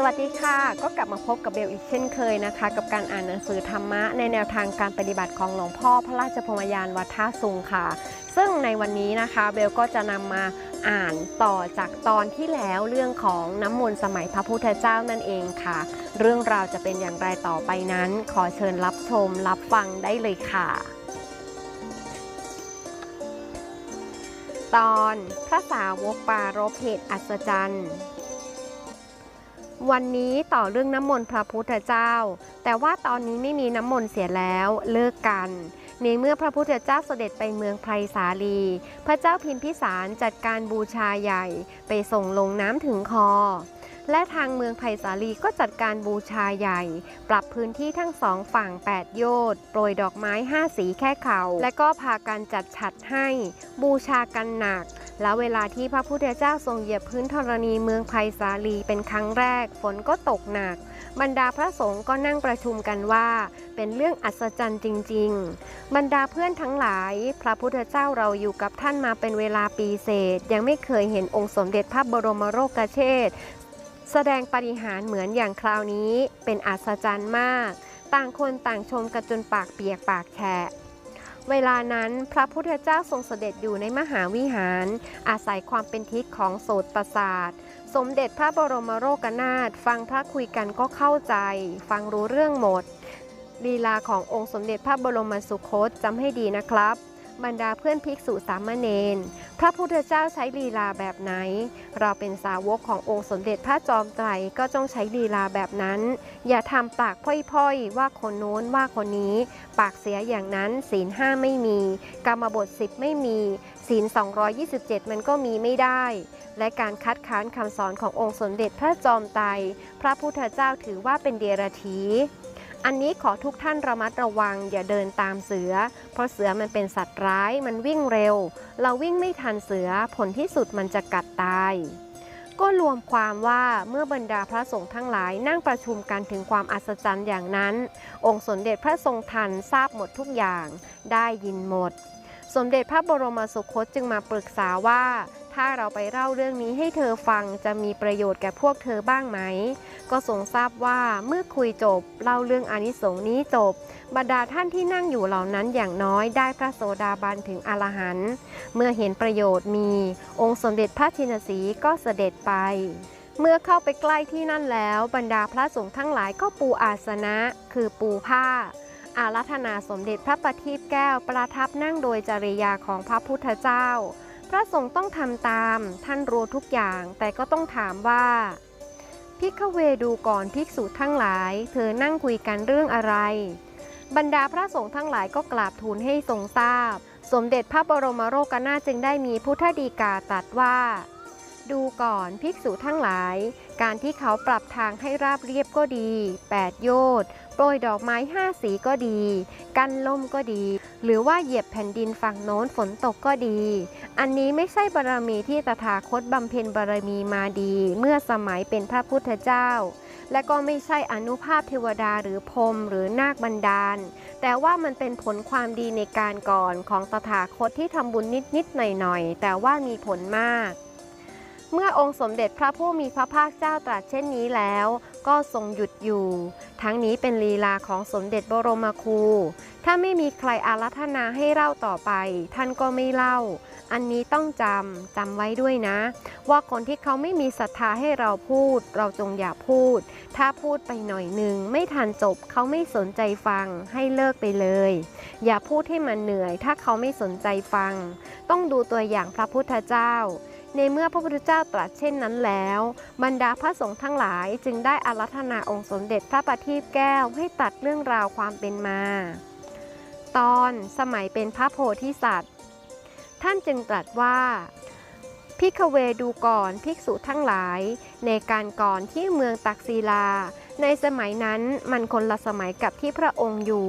สวัสดีค่ะ ก็กลับมาพบกับเบลอีกเช่นเคยนะคะ กับการอ่านหนังสือธรรมะในแนวทางการปฏิบัติของหลวงพ่อพระราชพรมยานวัดท่าซุงค่ะ ซึ่งในวันนี้นะคะ เบลก็จะนำมาอ่านต่อจากตอนที่แล้วเรื่องของน้ำมนต์สมัยพระพุทธเจ้านั่นเองค่ะ เรื่องราวจะเป็นอย่างไรต่อไปนั้น ขอเชิญรับชมรับฟังได้เลยค่ะ ตอนพระสาวกปารภเหตุอัศจรรย์ วันนี้ต่อเรื่องน้ำมนต์พระพุทธเจ้า แต่ว่าตอนนี้ไม่มีน้ำมนต์เสียแล้วเลิกกัน ในเมื่อพระพุทธเจ้าเสด็จไปเมืองไพรสาลี พระเจ้าพิมพิสารจัดการบูชาใหญ่ไปส่งลงน้ำถึงคอ และทางเมืองไผ่สาลีก็จัดการบูชาใหญ่ ปรับพื้นที่ทั้งสองฝั่ง 8 โยชน์โปรยดอกไม้ 5 สีแค่เขา และก็พากันจัดฉัดให้ บูชากันหนัก แล้วเวลาที่พระพุทธเจ้าทรงเหยียบพื้นธรณีเมืองไผ่สาลีเป็นครั้งแรก ฝนก็ตกหนัก บรรดาพระสงฆ์ก็นั่งประชุมกันว่า เป็นเรื่องอัศจรรย์จริง ๆ บรรดาเพื่อนทั้งหลาย พระพุทธเจ้าเราอยู่กับท่านมาเป็นเวลาปีเศษ ยังไม่เคยเห็นองค์สมเด็จพระบรมโลกเชษฐ์แสดงปฏิหารเหมือนอย่างคราวนี้เป็นอัศจรรย์มาก ต่างคนต่างชมกันจนปากเปียกปากแฉะ เวลานั้นพระพุทธเจ้าทรงเสด็จอยู่ในมหาวิหาร อาศัยความเป็นทิศของโสตประสาท สมเด็จพระบรมโรกนาถฟังพระคุยกันก็เข้าใจ ฟังรู้เรื่องหมด ลีลาขององค์สมเด็จพระบรมสุคตจำให้ดีนะครับ บรรดาเพื่อนภิกษุสามเณร พระพุทธเจ้าใช้ลีลาแบบไหน เราเป็นสาวกขององค์สมเด็จพระจอมไตรก็ต้องใช้ลีลาแบบนั้น อย่าทำปากพ่อยๆ ว่าคนโน้นว่าคนนี้ ปากเสียอย่างนั้นศีลห้าไม่มี กรรมบทสิบไม่มีศีล 227 มันก็มีไม่ได้ และการคัดค้านคำสอนขององค์สมเด็จพระจอมไตรพระพุทธเจ้าถือว่าเป็นเดรัจฉี อันนี้ขอทุกท่านระมัดระวังอย่าเดินตามเสือ เพราะเสือมันเป็นสัตว์ร้ายมันวิ่งเร็ว เราวิ่งไม่ทันเสือผลที่สุดมันจะกัดตายก็รวมความว่าเมื่อบรรดาพระสงฆ์ทั้งหลายนั่งประชุมกันถึงความอัศจรรย์อย่างนั้น องค์สมเด็จพระทรงทันทราบหมดทุกอย่าง ได้ยินหมด สมเด็จพระบรมสุคตจึงมาปรึกษาว่า ถ้าเราไปเล่าเรื่องนี้ให้เธอฟังจะมีประโยชน์แก่พวกเธอบ้างไหม ก็ทรงทราบว่าเมื่อคุยจบเล่าเรื่องอนิสงส์นี้จบ บรรดาท่านที่นั่งอยู่เหล่านั้นอย่างน้อยได้พระโสดาบันถึงอรหันต์เมื่อเห็นประโยชน์มี องค์สมเด็จพระชินสีห์ก็เสด็จไปเมื่อเข้าไปใกล้ที่นั่นแล้ว บรรดาพระสงฆ์ทั้งหลายก็ปูอาสนะ คือปูผ้า อารัธนาสมเด็จพระประทีปแก้วประทับนั่งโดยจริยาของพระพุทธเจ้า พระสงฆ์ต้องทำตามท่านรู้ทุกอย่างแต่ก็ต้องถามว่าพิกเวดูก่อนภิกษุทั้งหลาย เธอนั่งคุยกันเรื่องอะไร บรรดาพระสงฆ์ทั้งหลายก็กราบทูลให้ทรงทราบ สมเด็จพระบรมโลกนาถจึงได้มีพุทธดีกาตรัสว่า ดูก่อนภิกษุทั้งหลาย การที่เขาปรับทางให้ราบเรียบก็ดี 8 โยชน์ ปรยดอกไม้ห้าสีก็ดี กันลมก็ดี หรือว่าเหยียบแผ่นดินฝั่งโน้นฝนตกก็ดี อันนี้ไม่ใช่บารมีที่ตถาคตบำเพ็ญบารมีมาดี เมื่อสมัยเป็นพระพุทธเจ้า และก็ไม่ใช่อนุภาพเทวดาหรือพรมหรือนาคบันดาล แต่ว่ามันเป็นผลความดีในการก่อนของตถาคตที่ทำบุญนิดๆหน่อยๆแต่ว่ามีผลมากเมื่อองค์สมเด็จพระผู้มีพระภาคเจ้าตรัสเช่นนี้แล้ว ก็ทรงหยุดอยู่ ทั้งนี้เป็นลีลาของสมเด็จบรมครู ถ้าไม่มีใครอารัธนาให้เล่าต่อไป ท่านก็ไม่เล่า อันนี้ต้องจำจำไว้ด้วยนะ ว่าคนที่เขาไม่มีศรัทธาให้เราพูด เราจงอย่าพูด ถ้าพูดไปหน่อยหนึ่งไม่ทันจบเขาไม่สนใจฟังให้เลิกไปเลย อย่าพูดให้มันเหนื่อย ถ้าเขาไม่สนใจฟัง ต้องดูตัวอย่างพระพุทธเจ้า ในเมื่อพระพุทธเจ้าตรัสเช่นนั้นแล้ว บรรดาพระสงฆ์ทั้งหลายจึงได้อารัธนาองค์สมเด็จพระประทีปแก้วให้ตัดเรื่องราวความเป็นมา ตอนสมัยเป็นพระโพธิสัตว์ ท่านจึงตรัสว่าพิกเวดูก่อนภิกษุทั้งหลาย ในการก่อนที่เมืองตักศิลา ในสมัยนั้นมันคนละสมัยกับที่พระองค์อยู่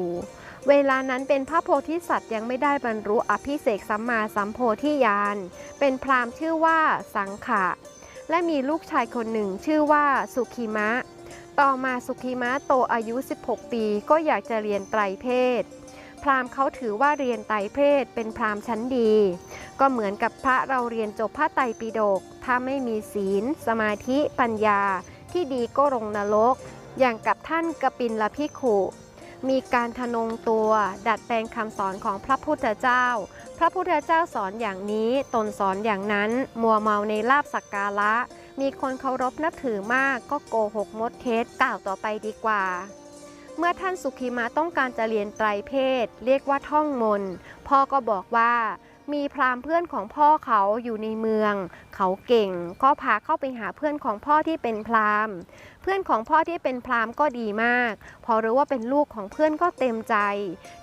เวลานั้นเป็นพระโพธิสัตว์ยังไม่ได้บรรลุอภิเษกสัมมาสัมโพธิญาณ เป็นพราหมณ์ชื่อว่าสังขะ และมีลูกชายคนหนึ่งชื่อว่าสุขีมะ ต่อมาสุขีมะโตอายุ 16 ปีก็อยากจะเรียนไตรเพศ พราหมณ์เขาถือว่าเรียนไตรเพศเป็นพราหมณ์ชั้นดี ก็เหมือนกับพระเราเรียนจบพระไตรปิฎก ถ้าไม่มีศีล สมาธิ ปัญญา ที่ดีก็ลงนรก อย่างกับท่านกปินละพิขุ มีการทะนงตัว ดัดแปลงคำสอนของพระพุทธเจ้า พระพุทธเจ้าสอนอย่างนี้ตนสอนอย่างนั้น มัวเมาในลาบสักการะ มีคนเคารพนับถือมากก็โกหกมดเท็จกล่าวต่อไปดีกว่าเมื่อท่านสุขีมาต้องการจะเรียนไตรเพศ เรียกว่าท่องมน พ่อก็บอกว่า มีพราหมณ์เพื่อนของพ่อเขาอยู่ในเมือง เขาเก่ง ก็พาเข้าไปหาเพื่อนของพ่อที่เป็นพราหมณ์ เพื่อนของพ่อที่เป็นพราหมณ์ก็ดีมาก พอรู้ว่าเป็นลูกของเพื่อนก็เต็มใจ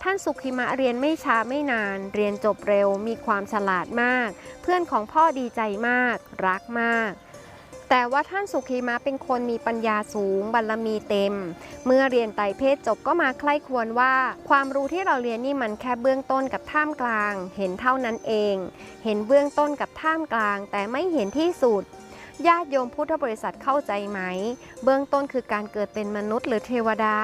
ท่านสุขิมะเรียนไม่ช้าไม่นาน เรียนจบเร็ว มีความฉลาดมาก เพื่อนของพ่อดีใจมาก รักมาก แต่ว่าท่านสุขีมะเป็นคนมีปัญญาสูงบารมีเต็ม เมื่อเรียนไตรเพศจบก็มาใคร่ควรว่า ความรู้ที่เราเรียนนี่มันแค่เบื้องต้นกับท่ามกลาง เห็นเท่านั้นเอง เห็นเบื้องต้นกับท่ามกลาง แต่ไม่เห็นที่สุดญาติโยมพุทธบริษัทเข้าใจไหม เบื้องต้นคือการเกิดเป็นมนุษย์หรือเทวดา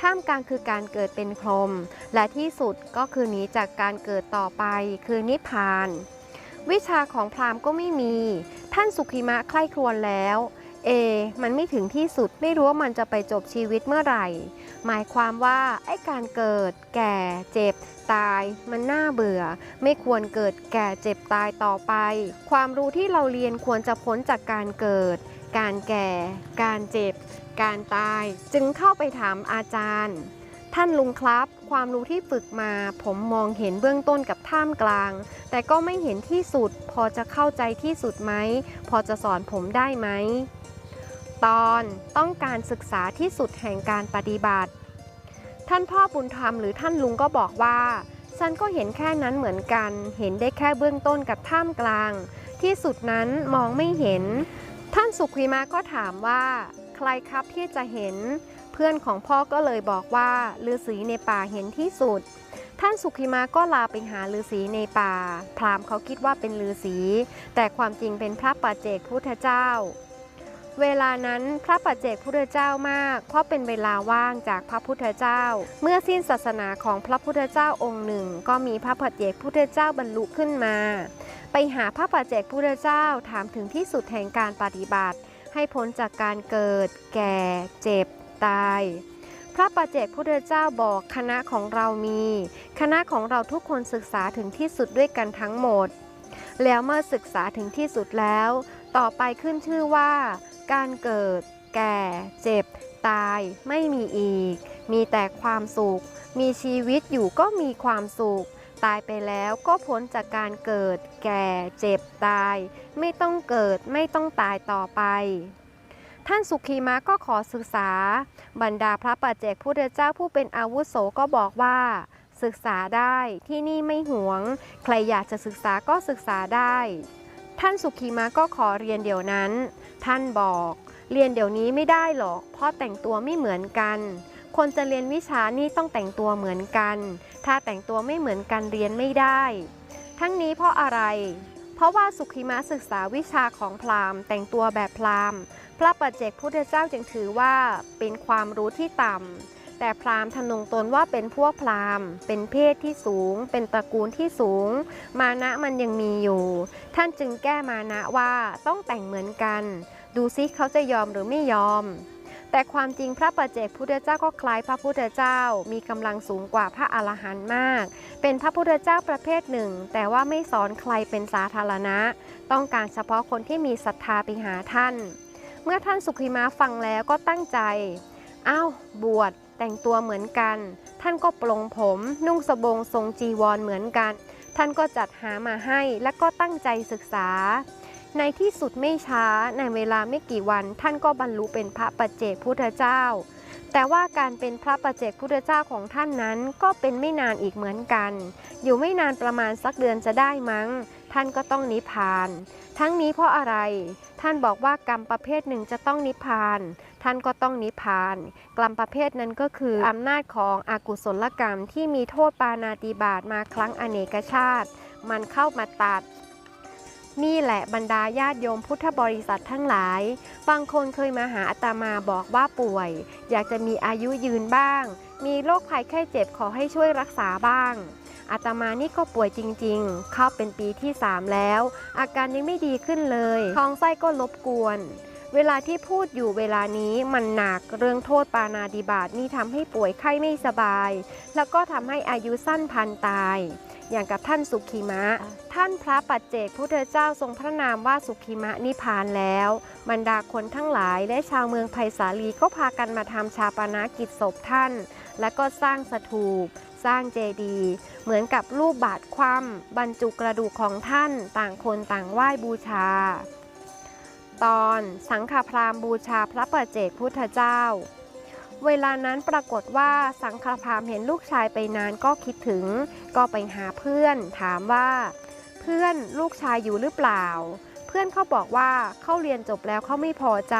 ท่ามกลางคือการเกิดเป็นพรหมและที่สุดก็คือหนีจากการเกิดต่อไปคือนิพพาน วิชาของพราหมณ์ก็ไม่มี ท่านสุขิมะใคร่ครวญแล้ว เอ มันไม่ถึงที่สุดไม่รู้ว่ามันจะไปจบชีวิตเมื่อไหร่ หมายความว่าไอ้การเกิด แก่ เจ็บ ตาย มันน่าเบื่อ ไม่ควรเกิดแก่เจ็บตายต่อไป ความรู้ที่เราเรียนควรจะพ้นจากการเกิด การแก่ การเจ็บ การตาย จึงเข้าไปถามอาจารย์ ท่านลุงครับ ความรู้ที่ฝึกมา ผมมองเห็นเบื้องต้นกับท่ามกลาง แต่ก็ไม่เห็นที่สุด พอจะเข้าใจที่สุดไหม พอจะสอนผมได้ไหม ตอนต้องการศึกษาที่สุดแห่งการปฏิบัติ ท่านพ่อบุญธรรมหรือท่านลุงก็บอกว่า ฉันก็เห็นแค่นั้นเหมือนกัน เห็นได้แค่เบื้องต้นกับท่ามกลาง ที่สุดนั้นมองไม่เห็น ท่านสุขวีมาก็ถามว่า ใครครับที่จะเห็น เพื่อนของพ่อก็เลยบอกว่าฤาษีในป่าเห็นที่สุด ท่านสุขิมาก็ลาไปหาฤาษีในป่า พราหมณ์เขาคิดว่าเป็นฤาษี แต่ความจริงเป็นพระปัจเจกพุทธเจ้า เวลานั้นพระปัจเจกพุทธเจ้ามาก เพราะเป็นเวลาว่างจากพระพุทธเจ้า เมื่อสิ้นศาสนาของพระพุทธเจ้าองค์หนึ่ง ก็มีพระปัจเจกพุทธเจ้าบรรลุขึ้นมา ไปหาพระปัจเจกพุทธเจ้าถามถึงที่สุดแห่งการปฏิบัติ ให้พ้นจากการเกิด แก่ เจ็บ ตาย พระปัจเจกพุทธเจ้าบอกคณะของเรามี คณะของเราทุกคนศึกษาถึงที่สุดด้วยกันทั้งหมด แล้วเมื่อศึกษาถึงที่สุดแล้ว ต่อไปขึ้นชื่อว่า การเกิด แก่ เจ็บ ตาย ไม่มีอีก มีแต่ความสุข มีชีวิตอยู่ก็มีความสุขตายไปแล้วก็พ้นจากการเกิด แก่ เจ็บ ตาย ไม่ต้องเกิดไม่ต้องตายต่อไป ท่านสุขีมะก็ขอศึกษา บรรดาพระปัจเจกพุทธเจ้าผู้เป็นอาวุโสก็บอกว่า ศึกษาได้ที่นี่ไม่หวง ใครอยากจะศึกษาก็ศึกษาได้ ท่านสุขีมะก็ขอเรียนเดี๋ยวนั้น ท่านบอก เรียนเดี๋ยวนี้ไม่ได้หรอก เพราะแต่งตัวไม่เหมือนกัน คนจะเรียนวิชานี่ต้องแต่งตัวเหมือนกัน ถ้าแต่งตัวไม่เหมือนกันเรียนไม่ได้ ทั้งนี้เพราะอะไร เพราะว่าสุขีมะศึกษาวิชาของพราหมณ์ แต่งตัวแบบพราหมณ์ พระปัจเจกพุทธเจ้าจึงถือว่าเป็นความรู้ที่ต่ำ แต่พราหมณ์ทนงตนว่าเป็นพวกพราหมณ์ เป็นเพศที่สูง เป็นตระกูลที่สูง มานะมันยังมีอยู่ ท่านจึงแก้มานะว่าต้องแต่งเหมือนกัน ดูซิเขาจะยอมหรือไม่ยอม แต่ความจริงพระปัจเจกพุทธเจ้าก็คล้ายพระพุทธเจ้า มีกำลังสูงกว่าพระอรหันต์มาก เป็นพระพุทธเจ้าประเภทหนึ่ง แต่ว่าไม่สอนใครเป็นสาธารณะ ต้องการเฉพาะคนที่มีศรัทธาไปหาท่าน เมื่อท่านสุขีมาฟังแล้วก็ตั้งใจ อ้าวบวชแต่งตัวเหมือนกัน ท่านก็ปลงผมนุ่งสบงทรงจีวรเหมือนกัน ท่านก็จัดหามาให้และก็ตั้งใจศึกษา ในที่สุดไม่ช้าในเวลาไม่กี่วันท่านก็บรรลุเป็นพระปัจเจกพุทธเจ้า แต่ว่าการเป็นพระปัจเจกพุทธเจ้าของท่านนั้นก็เป็นไม่นานอีกเหมือนกัน อยู่ไม่นานประมาณสักเดือนจะได้มั้ง ท่านก็ต้องนิพพาน ทั้งนี้เพราะอะไร ท่านบอกว่ากรรมประเภทหนึ่งจะต้องนิพพาน ท่านก็ต้องนิพพาน กรรมประเภทนั้นก็คืออำนาจของอากุศลกรรมที่มีโทษปานาติบาตมาครั้งอเนกชาติ มันเข้ามาตัดนี่แหละบรรดาญาติโยมพุทธบริษัททั้งหลาย บางคนเคยมาหาอาตมาบอกว่าป่วย อยากจะมีอายุยืนบ้าง มีโรคภัยไข้เจ็บขอให้ช่วยรักษาบ้าง อาตมานี่ก็ป่วยจริงๆ เข้าเป็นปีที่ 3 แล้ว อาการยังไม่ดีขึ้นเลยท้องไส้ก็รบกวน เวลาที่พูดอยู่เวลานี้มันหนักเรื่องโทษปานาดิบาตนี่ทำให้ป่วยไข้ไม่สบาย แล้วก็ทำให้อายุสั้นพันตาย อย่างกับท่านสุขีมะ ท่านพระปัจเจกพุทธเจ้าทรงพระนามว่าสุขีมะนิพพานแล้ว บรรดาคนทั้งหลายและชาวเมืองไผ่สาลีก็พากันมาทำชาปนากิจศพท่าน และก็สร้างสถูป สร้างเจดีย์เหมือนกับรูปบาทคว่ำบรรจุกระดูกของท่านต่างคนต่างไหว้บูชา ตอนสังฆพราหมณ์บูชาพระปัจเจกพุทธเจ้า เวลานั้นปรากฏว่าสังฆพามเห็นลูกชายไปนานก็คิดถึง ก็ไปหาเพื่อน ถามว่า เพื่อนลูกชายอยู่หรือเปล่า เพื่อนเขาบอกว่าเขาเรียนจบแล้วเขาไม่พอใจ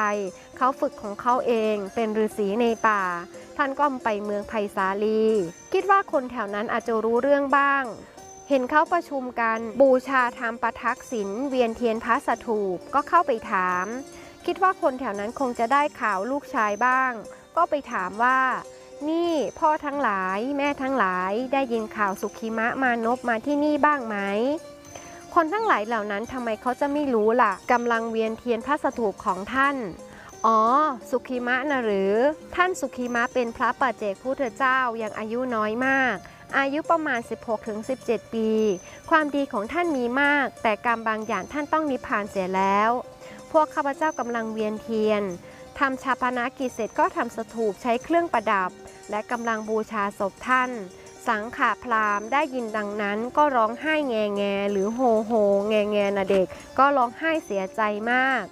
เขาฝึกของเขาเองเป็นฤาษีในป่า ท่านก็ไปเมืองไผ่สาลี คิดว่าคนแถวนั้นอาจจะรู้เรื่องบ้าง เห็นเขาประชุมกันบูชาทำประทักษิณเวียนเทียนพระสถูปก็เข้าไปถาม คิดว่าคนแถวนั้นคงจะได้ข่าวลูกชายบ้าง ก็ไปถามว่า นี่พ่อทั้งหลายแม่ทั้งหลายได้ยินข่าวสุขีมะมานพมาที่นี่บ้างไหมคนทั้งหลายเหล่านั้นทำไมเขาจะไม่รู้ล่ะกำลังเวียนเทียนพระสถูปของท่าน อ๋อ สุขีมะนะหรือ ท่านสุขีมะเป็นพระปัจเจกพุทธเจ้ายังอายุน้อยมาก อายุประมาณ 16-17 ปี ความดีของท่านมีมาก แต่กรรมบางอย่างท่านต้องนิพพานเสียแล้ว พวกข้าพเจ้ากำลังเวียนเทียน ทำชาปนากิจเสร็จก็ทำสถูปใช้เครื่องประดับ และกำลังบูชาศพท่าน สังขาพรามได้ยินดังนั้นก็ร้องไห้แงแงหรือโฮโฮแงแงนะเด็ก ก็ร้องไห้เสียใจมาก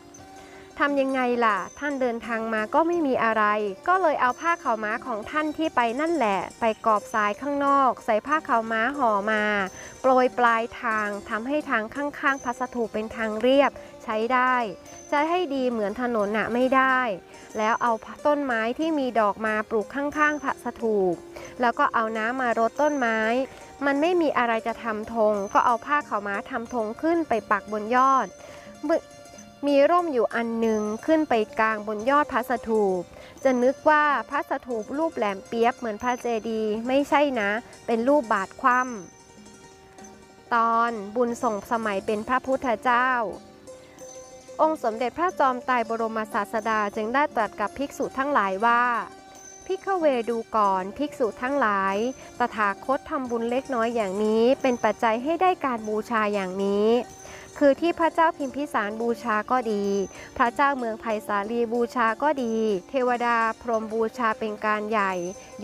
ทำยังไงล่ะ ท่านเดินทางมาก็ไม่มีอะไร ก็เลยเอาผ้าขาวม้าของท่านที่ไปนั่นแหละ ไปกอบทรายข้างนอก ใส่ผ้าขาวม้าห่อมา โปรยปลายทางทำให้ทางข้างๆพัสถูปเป็นทางเรียบใช้ได้ จะให้ดีเหมือนถนนน่ะไม่ได้ แล้วเอาต้นไม้ที่มีดอกมาปลูกข้างๆพระสถูปแล้วก็เอาน้ำมารดต้นไม้ มันไม่มีอะไรจะทำธงก็เอาผ้าขาวม้าทำธงขึ้นไปปักบนยอด มีร่มอยู่อันหนึ่งขึ้นไปกลางบนยอดพระสถูป จะนึกว่าพระสถูปรูปแหลมเปียบเหมือนพระเจดีย์ไม่ใช่นะ เป็นรูปบาทคว่ำตอนบุญส่งสมัยเป็นพระพุทธเจ้า องค์สมเด็จพระจอมไตรบรมศาสดาจึงได้ตรัสกับภิกษุทั้งหลายว่าพิกเวดูก่อนภิกษุทั้งหลาย ตถาคตทำบุญเล็กน้อยอย่างนี้ เป็นปัจจัยให้ได้การบูชาอย่างนี้ คือที่พระเจ้าพิมพิสารบูชาก็ดี พระเจ้าเมืองไผ่สาลีบูชาก็ดี เทวดาพรหมบูชาเป็นการใหญ่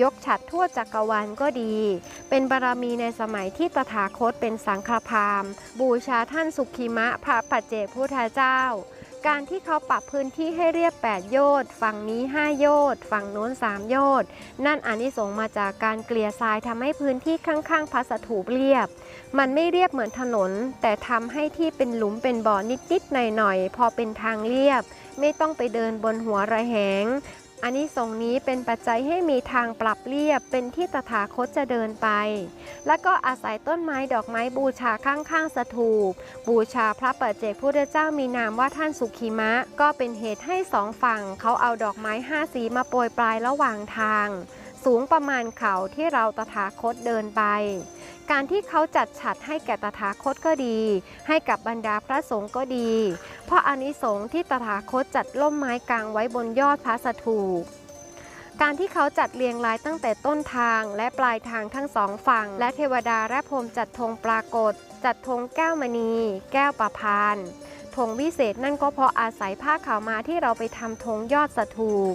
ยกฉัดทั่วจักรวาลก็ดี เป็นบารมีในสมัยที่ตถาคตเป็นสังฆพามบูชาท่านสุขีมะพระปัจเจกพุทธเจ้า การที่เขาปรับพื้นที่ให้เรียบ 8 โยชน์ฝั่งนี้ 5 โยชน์ฝั่งโน้น 3 โยชน์นั่นอานิสงส์มาจากการเกลี่ยทรายทำให้พื้นที่ข้างๆพัสถูปเรียบ มันไม่เรียบเหมือนถนน แต่ทำให้ที่เป็นหลุมเป็นบ่อนิดๆหน่อยๆ พอเป็นทางเรียบ ไม่ต้องไปเดินบนหัวระแหง อันนี้สงนี้เป็นปัจจัยให้มีทางปรับเรียบเป็นที่ตถาคตจะเดินไป แล้วก็อาศัยต้นไม้ดอกไม้บูชาข้างๆสถูป บูชาพระปัจเจกพุทธเจ้ามีนามว่าท่านสุขีมะ ก็เป็นเหตุให้สองฝั่งเขาเอาดอกไม้ห้าสีมาโปรยปลายระหว่างทาง สูงประมาณเขาที่เราตถาคตเดินไป การที่เขาจัดฉัดให้แก่ตถาคตก็ดี ให้กับบรรดาพระสงฆ์ก็ดี เพราะอานิสงส์ที่ตถาคตจัดล่มไม้กลางไว้บนยอดพระสถูปการที่เขาจัดเรียงรายตั้งแต่ต้นทางและปลายทางทั้งสองฝั่ง และเทวดาและพรมจัดธงปรากฏ จัดธงแก้วมณี แก้วประพานธงวิเศษนั่นก็เพราะอาศัยผ้าขาวมาที่เราไปทำธงยอดสถูป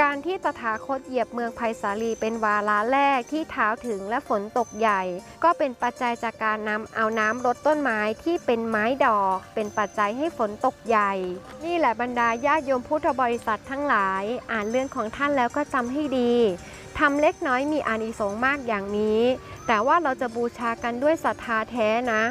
การที่ตถาคตเหยียบเมืองไผ่สาลีเป็นวาระแรกที่เท้าถึงและฝนตกใหญ่ ก็เป็นปัจจัยจากการนำเอาน้ำรดต้นไม้ที่เป็นไม้ดอก เป็นปัจจัยให้ฝนตกใหญ่ นี่แหละบรรดาญาติโยมพุทธบริษัททั้งหลาย อ่านเรื่องของท่านแล้วก็จำให้ดีทำเล็กน้อยมีอานิสงส์มากอย่างนี้ แต่ว่าเราจะบูชากันด้วยศรัทธาแท้นะ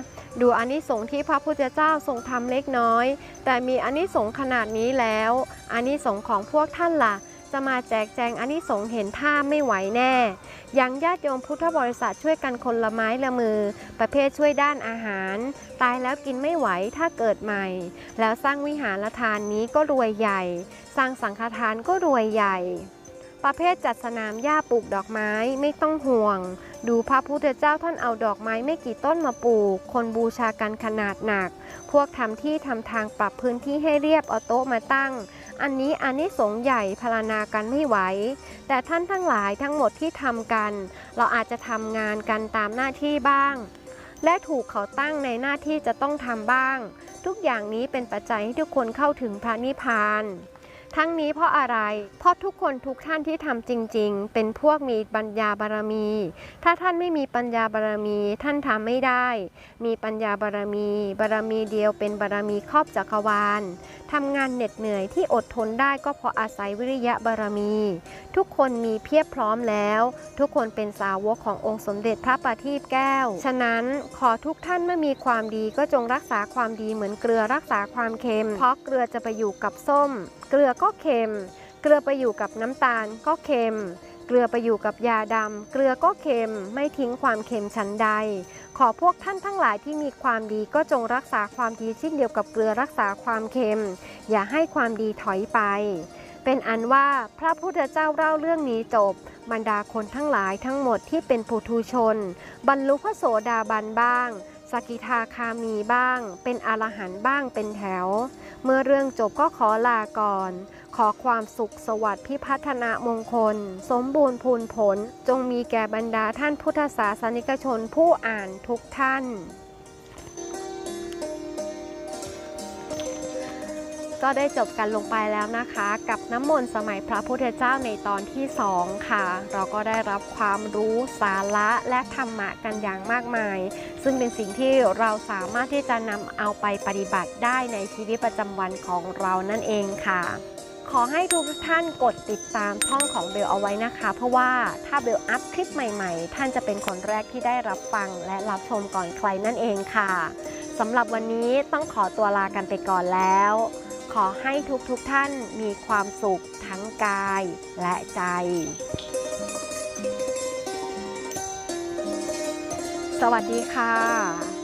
ดูอานิสงส์ที่พระพุทธเจ้าทรงทำเล็กน้อย แต่มีอานิสงส์ขนาดนี้แล้วอานิสงส์ของพวกท่านล่ะ จะมาแจกแจงอานิสงส์เห็นท่าไม่ไหวแน่ ยังญาติโยมพุทธบริษัทช่วยกันคนละไม้ละมือ ประเภทช่วยด้านอาหาร ตายแล้วกินไม่ไหวถ้าเกิดใหม่ แล้วสร้างวิหารทานนี้ก็รวยใหญ่ สร้างสังฆทานก็รวยใหญ่ ประเภทจัดสนามหญ้าปลูกดอกไม้ไม่ต้องห่วง ดูพระพุทธเจ้าท่านเอาดอกไม้ไม่กี่ต้นมาปลูก คนบูชากันขนาดหนัก พวกทำที่ทำทางปรับพื้นที่ให้เรียบเอาโต๊ะมาตั้ง อันนี้อันนี้สงใหญ่พารณากันไม่ไหว แต่ท่านทั้งหลายทั้งหมดที่ทำกัน เราอาจจะทำงานกันตามหน้าที่บ้าง และถูกเขาตั้งในหน้าที่จะต้องทำบ้าง ทุกอย่างนี้เป็นปัจจัยให้ทุกคนเข้าถึงพระนิพพาน ทั้งนี้เพราะอะไร เพราะทุกคนทุกท่านที่ทำจริง ๆ เป็นพวกมีปัญญาบารมี ถ้าท่านไม่มีปัญญาบารมี ท่านทำไม่ได้ มีปัญญาบารมี บารมีเดียวเป็นบารมีครอบจักรวาลทำงานเหน็ดเหนื่อยที่อดทนได้ก็เพราะอาศัยวิริยะบารมีทุกคนมีเพียบพร้อมแล้ว ทุกคนเป็นสาวกขององค์สมเด็จพระประทีปแก้ว ฉะนั้นขอทุกท่านเมื่อมีความดีก็จงรักษาความดีเหมือนเกลือรักษาความเค็ม เพราะเกลือจะไปอยู่กับส้ม เกลือก็เค็ม เกลือไปอยู่กับน้ำตาลก็เค็มเกลือไปอยู่กับยาดำ เกลือก็เค็ม ไม่ทิ้งความเค็มชั้นใด ขอพวกท่านทั้งหลายที่มีความดีก็จงรักษาความดีเช่นเดียวกับเกลือรักษาความเค็ม อย่าให้ความดีถอยไป เป็นอันว่าพระพุทธเจ้าเล่าเรื่องนี้จบ บรรดาคนทั้งหลายทั้งหมดที่เป็นปุถุชน บรรลุพระโสดาบันบ้าง สกิทาคามีบ้าง เป็นอรหันต์บ้างเป็นแถว เมื่อเรื่องจบก็ขอลาก่อน ขอความสุขสวัสดิ์พิพัฒนามงคล สมบูรณ์พูนผล จงมีแก่บรรดาท่านพุทธศาสนิกชนผู้อ่านทุกท่าน ก็ได้จบกันลงไปแล้วนะคะ กับน้ำมนต์สมัยพระพุทธเจ้าในตอนที่ 2 ค่ะ เราก็ได้รับความรู้สาระและธรรมะกันอย่างมากมาย ซึ่งเป็นสิ่งที่เราสามารถที่จะนำเอาไปปฏิบัติได้ในชีวิตประจำวันของเรานั่นเองค่ะขอให้ทุกท่านกดติดตามช่องของเบลเอาไว้นะคะ เพราะว่าถ้าเบลอัพคลิปใหม่ๆ ท่านจะเป็นคนแรกที่ได้รับฟังและรับชมก่อนใครนั่นเองค่ะสำหรับวันนี้ต้องขอตัวลากันไปก่อนแล้ว ขอให้ทุกๆทท่านมีความสุขทั้งกายและใจ สวัสดีค่ะ